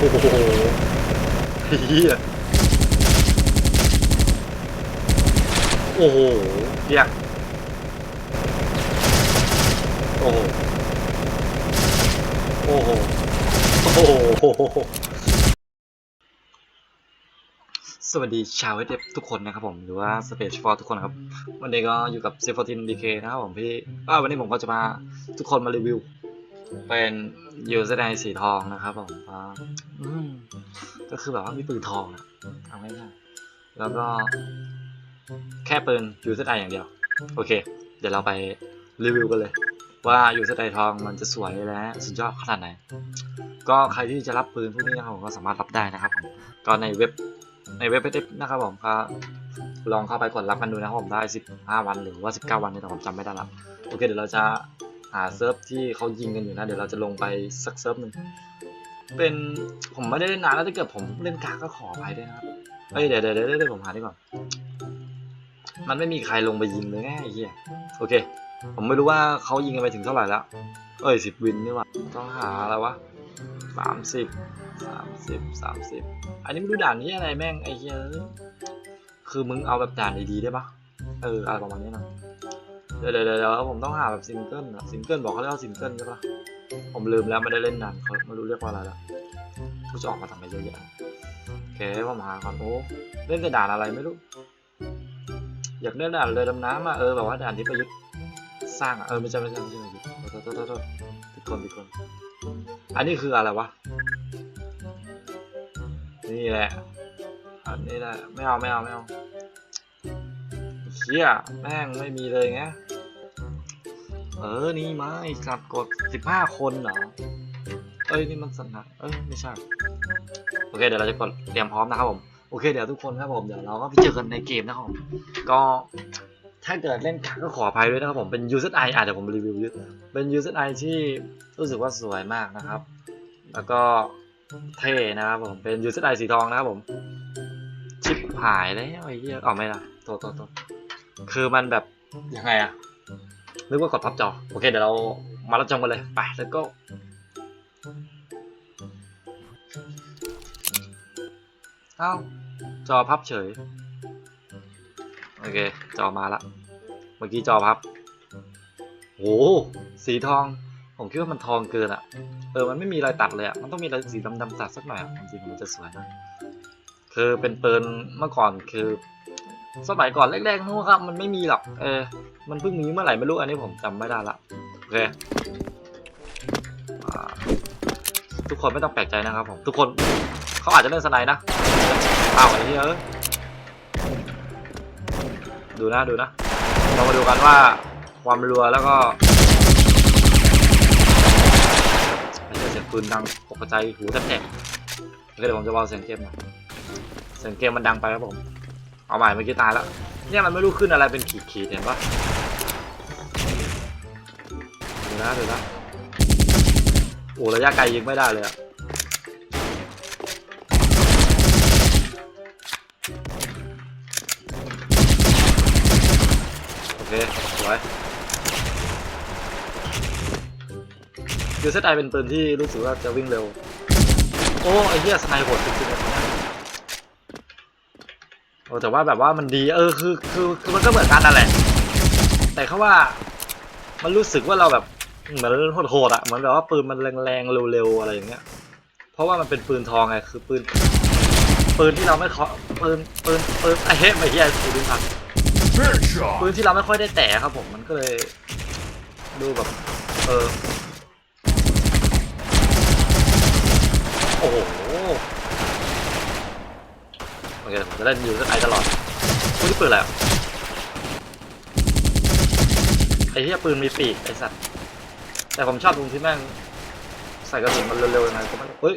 โอ้โหเฮียโอ้โหเรียโอ้โห โอ้โห โอ้โห สวัสดีชาวเอฟทุกคนนะครับผม หรือว่าสเปซฟอร์ทุกคนครับ วันนี้ก็อยู่กับเซฟอร์ตินดีเคนะครับผมพี่อ่าวันนี้ผมก็จะมาทุกคนมารีวิว เป็นยูเซอร์ไดสีทองนะครับผมก็คือแบบว่ามีปืนทองอะเอาง่ายๆแล้วก็แค่ปืนยูเซอร์ไดอย่างเดียว โอเค เดี๋ยวเราไปรีวิวกันเลย ว่ายูเซอร์ไดทองมันจะสวยและสุดยอดขนาดไหน ก็ใครที่จะรับปืนพวกนี้นะครับผมก็สามารถรับได้นะครับผมก็ในเว็บในเว็บเอฟนะครับผมก็ลองเข้าไปกดรับกันดูนะครับผมได้ 15 วันหรือว่า 19 วันเนี่ยแต่ผมจำไม่ได้ละโอเคเดี๋ยวเราจะ หาเซิร์ฟที่เขายิงกันอยู่นะ เดี๋ยวเราจะลงไปสักเซิร์ฟหนึ่งเป็นผมไม่ได้เล่นนานแล้วถ้าเกิดผมเล่นกากก็ขออภัยด้วยนะครับเอ้ยเดี๋ยวเดี๋ยวเดี๋ยวผมหาดีก่อนมันไม่มีใครลงไปยิงเลยไงไอ้เหี้ยโอเค ผมไม่รู้ว่าเขายิงกันไปถึงเท่าไหร่แล้ว เอ้ยสิบวินนี่หว่าต้องหาอะไรวะสามสิบสามสิบสามสิบอันนี้ไม่รู้ด่านนี้อะไรแม่งไอ้เหี้ยคือมึงเอาแบบด่านดีๆได้ปะเอออะไรประมาณนี้นะ เดี๋ยวเดี๋ยวเดี๋ยวผมต้องหาแบบซิงเกิลอะซิงเกิลบอกเขาเรียกว่าซิงเกิลใช่ปะผมลืมแล้วไม่ได้เล่นนานเขาไม่รู้เรียกว่าอะไรแล้วกูจะออกมาทำไมเยอะแยะโอเคผมหาก่อนโอ้เล่นแต่ด่านอะไรไม่รู้อยากเล่นด่านเรือดำน้ำอะเออแบบว่าด่านที่ประยุทธ์สร้างอะเออไม่ใช่ไม่ใช่ไม่ใช่ไม่ใช่โทษโทษโทษโทษผิดคนผิดคนอันนี้คืออะไรวะนี่แหละอันนี้แหละไม่เอาไม่เอาไม่เอา ชี่ยแม่งไม่มีเลยไงเออ นี่มาไอ้สัตว์กดสิบห้าคนเหรอ เอ้ย นี่มันสนับเอ้ย ไม่ใช่ โอเค เดี๋ยวเราจะกดเตรียมพร้อมนะครับผม โอเค เดี๋ยวทุกคนครับผม เดี๋ยวเราก็ไปเจอกันในเกมนะครับผม ก็ถ้าเกิดเล่นกักก็ขออภัยด้วยนะครับผม เป็น UZI อะเดี๋ยวผมรีวิวยูเป็น UZI ที่รู้สึกว่าสวยมากนะครับ แล้วก็เท่นะครับผม เป็น UZI สีทองนะครับผม ชิปหายแล้วไอ้เหี้ยออกไม่ละโทษโทษโทษ คือมันแบบยังไงอะนึกว่ากดพับจอ โอเค เดี๋ยวเรามารับชมกันเลย ไป แล้วก็เอ้าจอพับเฉย โอเค จอมาละ เมื่อกี้จอพับโหสีทอง ผมคิดว่ามันทองเกินอะเออ มันไม่มีรอยตัดเลยอะมันต้องมีรอยสีดำๆตัดสักหน่อยอะจริงๆมันจะสวยนะคือเป็นปืนเมื่อก่อนคือ สมัยก่อนแรกๆนู้นครับ มันไม่มีหรอก เออ มันเพิ่งมีเมื่อไหร่ไม่รู้อันนี้ผมจำไม่ได้ละ โอเค ทุกคนไม่ต้องแปลกใจนะครับผม ทุกคนเขาอาจจะเล่นสไนด์นะอ้าวไอ้เหี้ยเอ้ยดูนะดูนะ เรามาดูกันว่าความรัวแล้วก็เสียงปืนดังตกใจหูแทบแตกเดี๋ยวผมจะเบาเสียงเกมน่อยเสียงเกมมันดังไปครับผม เอาใหม่เมื่อกี้ตายแล้ว เนี่ยมันไม่รู้ขึ้นอะไรเป็นขีดขีดๆเห็นปะดูนะดูนะโอ้ระยะไกลยิงไม่ได้เลยอะโอเคสวยยูเซตไอเป็นปืนที่รู้สึกว่าจะวิ่งเร็ว โอ้ไอเหี้ยสไนโหดจริงๆ แต่ว่าแบบว่ามันดีเออคือคือคือมันก็เหมือนกันนั่นแหละ แต่เขาว่า มันรู้สึกว่าเราแบบเหมือนโหดๆอะเหมือนแบบว่าปืนมันแรงๆเร็วๆอะไรอย่างเงี้ย เพราะว่ามันเป็นปืนทองไงคือปืน ปืนที่เราไม่เคาะปืนปืนปืนไอ้เฮ้ยไม่เหี้ยปืนพัง Headshot! ปืนที่เราไม่ค่อยได้แตะครับผมมันก็เลยดูแบบเออโอ้โห โอเคผมจะเล่นยูไอตลอดปืนที่ปืนอะไรอะไอ้ที่ปืนมีปีกไอ้สัตว์แต่ผมชอบตรงที่แม่งใส่กระสุนมันเร็วๆยังไงก็ไม่เฮ้ย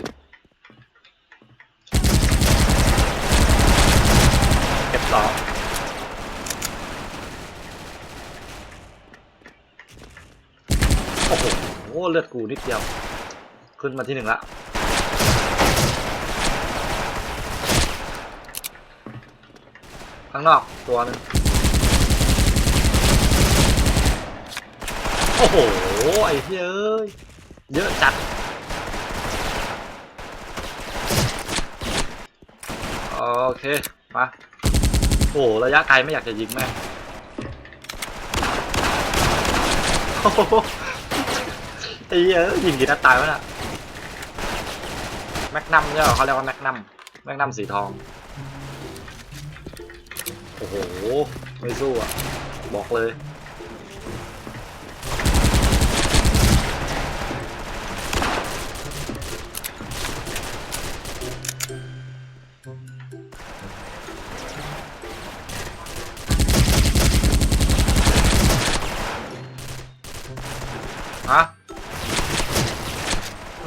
เก็บสองโอ้โหเลือดกูนิดเดียว ขึ้นมาที่หนึ่งละ ข้างนอกตัวหนึงโอ้โห ไอ้เฮ้ยเอ้ย เยอะจัด โอเค มา โอ้โหระยะไกลไม่อยากจะยิงแม่โอ้โหไอ้เหี้ยยิงกี่นัดตายวะน่ะแมกนัมเนี่ยเหรอเขาเรียกว่าแมกนัมแมกนัมสีทอง โอ้โห ไม่สู้อะ บอกเลย ฮะ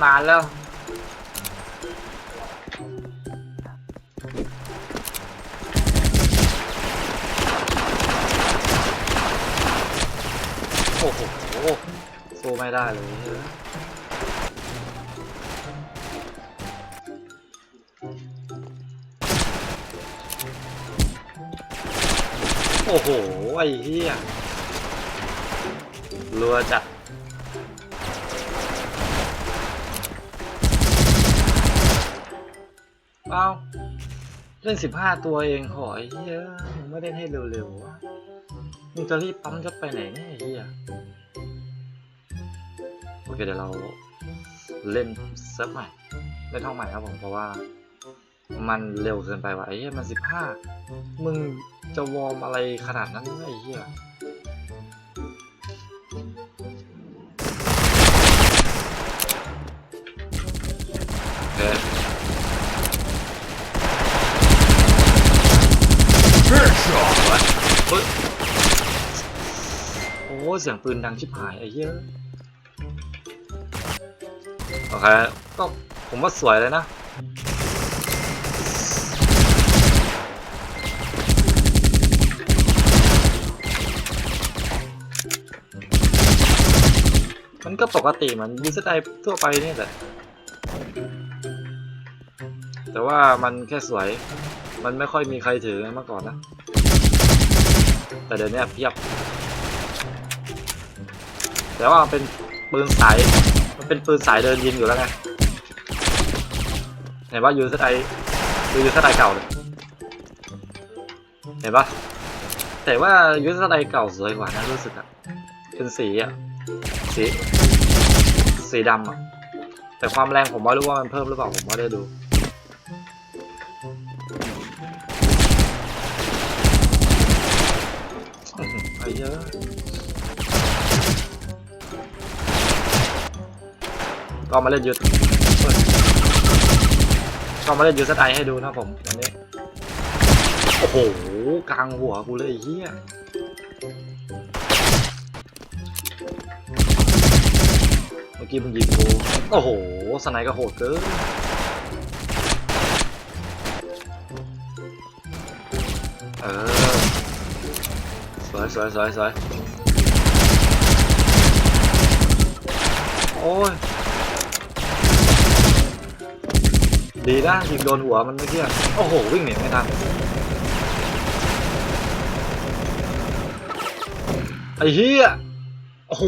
นานแล้ว ไม่ได้เลยโอ้โห ไอ้เหี้ยรัวจัดเอาเล่นสิบห้าตัวเองหอยเหี้ยมึงไม่ได้ให้เร็วๆวะมึงจะรีบปั๊มยศไปไหนเนี่ยไอ้เหี้ย เคเดี๋ยวเราเล่นเซิร์ฟใหม่เล่นห้องใหม่ครับผมเพราะว่ามันเร็วเกินไปว่ะไอ้เหี้ยมันสิบห้ามึงจะวอร์มอะไรขนาดนั้นไอ้เหี้ยโอเค Headshot! เฮ้ยโอ้เสียงปืนดังชิบหายไอ้เหี้ย โอเคก็ผมว่าสวยเลยนะ มันก็ปกติเหมันยูสไตล์ทั่วไปนี่แหละ แต่ว่ามันแค่สวย มันไม่ค่อยมีใครถือเมื่อก่อนนะ แต่เดี๋ยวนี้เพียบ แต่ว่ามันเป็นปืนสาย มันเป็นปืนสายเดินยิงอยู่แล้วไงเห็นว่ายูสไตดูยูสไตเก่าเลยเห็นปะแต่ว่ายูสไตเก่าสวยกว่านะรู้สึกอะเป็นสีอะสีสีดำอะแต่ความแรงผมไม่รู้ว่ามันเพิ่มหรือเปล่าผมไม่ได้ดูไอ้เยอะ ก็มาเล่นยูก็มาเล่นยูสไตให้ดูนะผมวันนี้โอ้โหกลางหัวกูเลยเฮียเมื่อกี้มึงยิงกูโอ้โหสไนก็โหดเกินเออสวยสวยสวยสวยโอ้ย ดีนะยิงโดนหัวมันเมื่อกี้อะโอ้โห วิ่งหนีไม่ทันไอ้เหี้ยโอ้โห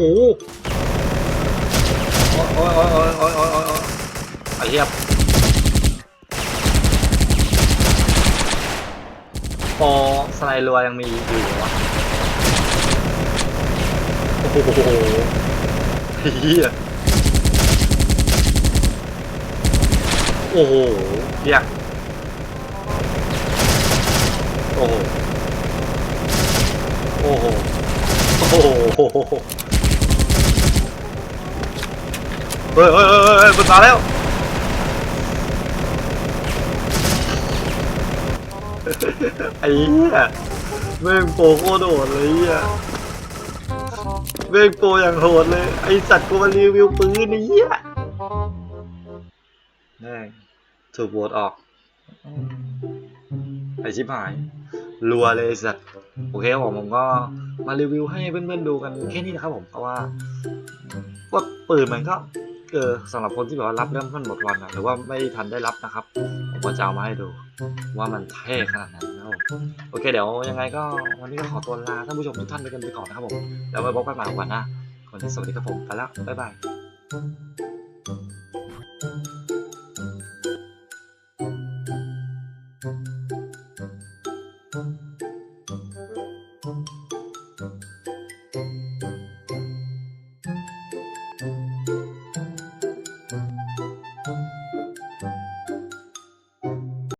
โอ้ยโอ้ยโอ้ยโอ้ยโอ้ยโอ้ยโอ้ยไอ้เหี้ยพอสไนรัวยังมีอยู่วะโอ้โหเฮีย โอ้โหเฮียโอ้โห โอ้โห โอ้โห เฮ้ยเฮ้ยเฮ้ยเฮ้ยมันมาแล้ว ไอ้เหี้ยแม่งโปโคโหดเลยเหี้ยแม่งโปอย่างโหดเลย ไอสัตว์กูมารีวิวปืนไอ้เหี้ย ถูกโหวตออก ไอชิบหาย รัวเลยไอ้สัตว์โอเคครับผมผมก็มารีวิวให้เพื่อนๆดูกันแค่นี้นะครับผม เพราะว่าว่าปืนมันก็เออสำหรับคนที่แบบว่ารับเริ่มต้นหมดวันอะหรือว่าไม่ทันได้รับนะครับ ผมก็จะเอามาให้ดู ว่ามันเท่ขนาดไหนนะครับผมโอเคเดี๋ยวยังไงก็วันนี้ก็ขอตัวลาท่านผู้ชมทุกท่านไปกันไปก่อนนะครับผมแล้วไว้พบกันใหม่วันหน้าคนที่สวัสดีครับผมไปแล้วบ๊ายบาย